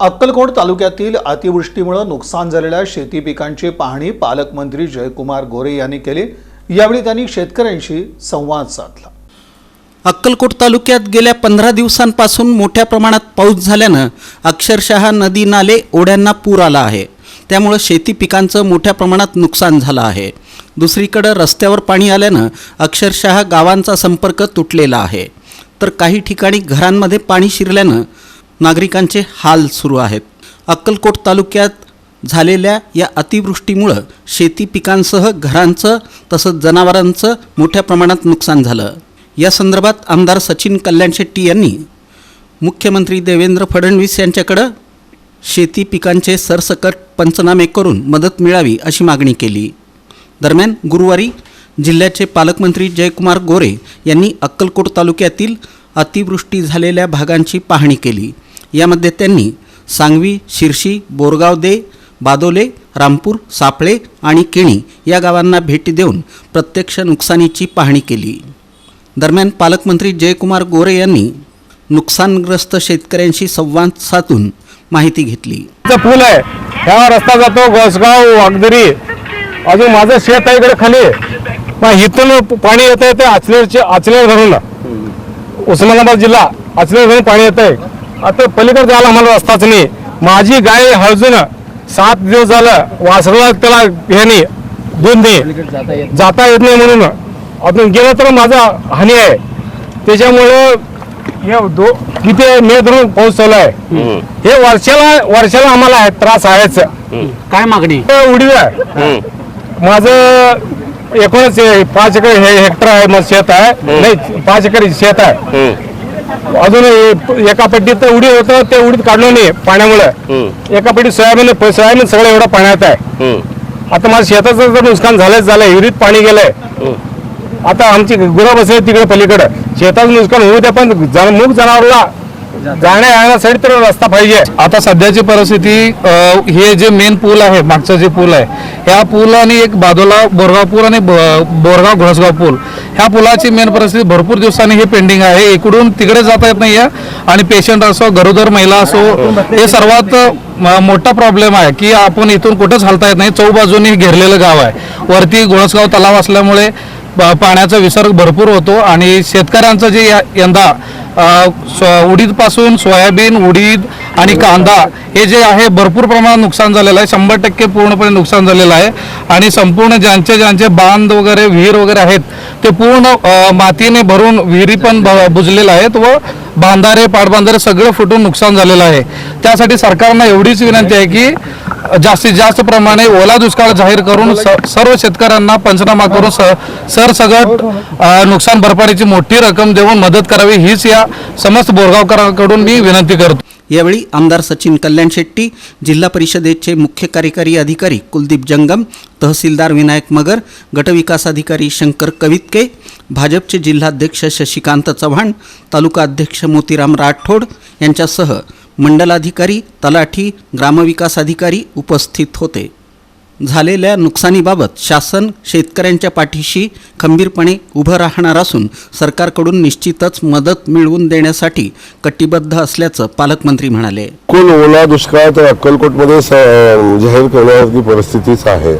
अक्कलकोट तालुक्यातील अतिवृष्टीमुळे नुकसान झालेल्या शेती पिकांची पाहणी पालकमंत्री जयकुमार गोरे यांनी केली. यावेळी त्यांनी शेतकऱ्यांशी संवाद साधला. अक्कलकोट तालुक्यात गेल्या पंधरा दिवसांपासून मोठ्या प्रमाणात पाऊस झाल्यानं अक्षरशः नदी नाले ओढ्यांना पूर आला आहे. त्यामुळं शेती पिकांचं मोठ्या प्रमाणात नुकसान झालं आहे. दुसरीकडं रस्त्यावर पाणी आल्यानं अक्षरशः गावांचा संपर्क तुटलेला आहे. तर काही ठिकाणी घरांमध्ये पाणी शिरल्यानं नागरिकांचे हाल सुरू आहेत. अक्कलकोट तालुक्यात झालेल्या या अतिवृष्टीमुळं शेती पिकांसह घरांचं तसंच जनावरांचं मोठ्या प्रमाणात नुकसान झालं. या संदर्भात आमदार सचिन कल्याण शेट्टी यांनी मुख्यमंत्री देवेंद्र फडणवीस यांच्याकडं शेती पिकांचे सरसकट पंचनामे करून मदत मिळावी अशी मागणी केली. दरम्यान गुरुवारी जिल्ह्याचे पालकमंत्री जयकुमार गोरे यांनी अक्कलकोट तालुक्यातील अतिवृष्टी झालेल्या भागांची पाहणी केली. यामध्ये त्यांनी सांगवी शिरशी बोरगाव दे बादोले रामपूर सापळे आणि केणी या गावांना भेटी देऊन प्रत्यक्ष नुकसानीची पाहणी केली. दरम्यान पालकमंत्री जयकुमार गोरे यांनी नुकसानग्रस्त शेतकऱ्यांशी संवाद साधून माहिती घेतली. पूल आहे. ह्या रस्ता जातो गोसगाव वागदरी. अजून माझं शेत आहे इकडे खाली. मग इथून पाणी येत आहे ते आचलेरचे आचलेर धरून. उस्मानाबाद जिल्हा आचलेर धरून पाणी येत आहे आता पलीकडे जायला आम्हाला रस्ताच नाही. माझी गाय हळजून सात दिवस झालं वासरला त्याला ह्यानी दूध नाही. जाता येत नाही. म्हणून. अजून गेलं तर माझा हानी आहे. त्याच्यामुळं हे दो किती? मे धरून पाऊस चालू आहे हे वर्षाला वर्षाला आम्हाला आहे त्रास आहेच. काय मागणी? उडीव आहे. माझं एकूणच हे पाच एकर हे हेक्टर आहे माझं शेत आहे. नाही पाच एकर शेत आहे. अजून एका पट्टीत उडीद होतं ते उडीद काढलं नाही पाण्यामुळे. एका पट्टीत सोयाबीन सोयाबीन सगळं एवढं पाण्यात आहे. आता माझ्या शेताचं नुकसान झालंच झालंय विहिरीत पाणी गेलंय. आता आमची गुरं बसले तिकडे पलीकडे. शेताचं नुकसान होऊ द्या पण मूग जनावरला जाण्या येण्यासाठी तर रस्ता पाहिजे. आता सध्याची परिस्थिती हे जे मेन पूल आहे मागचं जे पूल आहे ह्या पूल आणि एक बाजूला बोरगाव पूल आणि बोरगाव घोसगाव पूल ह्या पुलाची मेन परिस्थिती भरपूर दिवसांनी हे पेंडिंग आहे. इकडून तिकडे जाता येत नाही आणि पेशंट असो गरोदर महिला असो हे सर्वात मोठा प्रॉब्लेम आहे की आपण इथून कुठंच हलता येत नाही. चौबाजूनी घेरलेलं गाव आहे. वरती घोळसगाव तलाव असल्यामुळे पाण्याचा विसर्ग भरपूर होतो आणि शेतकऱ्यांचं जे या- यंदा उडीदपासून सोयाबीन उडीद आणि कांदा हे जे आहे भरपूर प्रमाणात नुकसान झालेलं आहे. शंभर टक्के पूर्णपणे नुकसान झालेलं आहे. आणि संपूर्ण ज्यांचे ज्यांचे बांध वगैरे विहीर वगैरे आहेत ते पूर्ण मातीने भरून विहिरी पण ब- बुजलेल्या आहेत व बांधारे पाटबांधारे सगळं फुटून नुकसान झालेलं आहे. त्यासाठी सरकारनं एवढीच विनंती आहे की जास्तीत जास्त प्रमाणे ओला दुष्काळ जाहीर करून स- सर्व शेतकऱ्यांना पंचनामा करून स- सरसगट नुकसान भरपाईची मोठी रक्कम देऊन मदत करावी हीच या समस्त बोरगावकरांकडून मी विनंती करतो. यावेळी आमदार सचिन कल्याण शेट्टी जिल्हा परिषदेचे मुख्य कार्यकारी अधिकारी कुलदीप जंगम तहसीलदार विनायक मगर गटविकास अधिकारी शंकर कवितके भाजपचे जिल्हाध्यक्ष शशिकांत चव्हाण तालुका अध्यक्ष मोतीराम राठोड यांच्यासह मंडलाधिकारी तलाठी ग्रामविकास अधिकारी उपस्थित होते. झालेल्या नुकसानीबाबत शासन शेतकऱ्यांच्या पाठीशी खंबीरपणे उभं राहणार असून सरकारकडून निश्चितच मदत मिळवून देण्यासाठी कटिबद्ध असल्याचं पालकमंत्री म्हणाले. कुल ओला दुष्काळ तर अक्कलकोटमध्ये जाहीर करण्यासारखी परिस्थितीच आहे.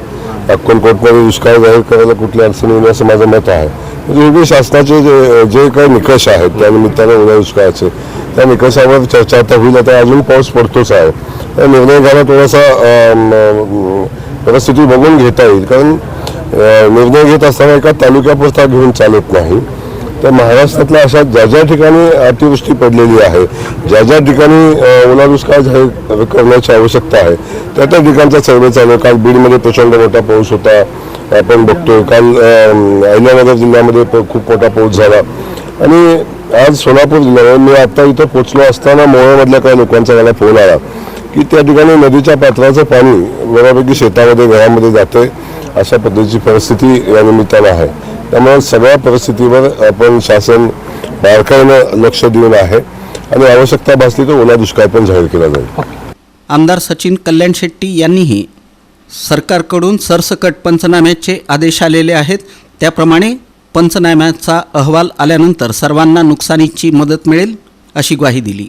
अक्कलकोटमध्ये दुष्काळ जाहीर करायला कुठली अडचण येईल असं माझं मत आहे. म्हणजे शासनाचे जे जे काही निकष आहेत त्या ओला दुष्काळाचे त्या निकषावर चर्चा आता होईल. आता अजून पाऊस पडतोच आहे. त्या निर्णय घ्यायला थोडासा परिस्थिती बघून घेता येईल. कारण निर्णय घेत असताना एका तालुक्यापुरता घेऊन चालत नाही. तर महाराष्ट्रातल्या अशा ज्या ज्या ठिकाणी अतिवृष्टी पडलेली आहे ज्या ज्या ठिकाणी ओला दुष्काळ जाहीर करण्याची आवश्यकता आहे त्या त्या ठिकाणचा सर्वे चालू आहे. काल बीडमध्ये प्रचंड मोठा पाऊस होता. आपण बघतोय. काल अहिल्यानगर जिल्ह्यामध्ये खूप मोठा पाऊस झाला. आणि आज सोलापूर जिल्ह्यामध्ये मी आता इथं पोचलो असताना मोहोळमधल्या काही लोकांचा मला फोन आला की त्या ठिकाणी नदीच्या पात्राचं पाणी बऱ्यापैकी शेतामध्ये घरामध्ये जाते अशा पद्धतीची परिस्थिती या निमित्तानं आहे. त्यामुळे सगळ्या परिस्थितीवर आपण शासन बारकाईनं लक्ष देऊन आहे आणि आवश्यकता भासली तर ओला दुष्काळ पण जाहीर केला जाईल. आमदार सचिन कल्याण शेट्टी यांनीही सरकारकडून सरसकट पंचनाम्याचे आदेश आलेले आहेत. त्याप्रमाणे पंचनाम्याचा अहवाल आल्यानंतर सर्वांना नुकसानीची मदत मिळेल अशी ग्वाही दिली.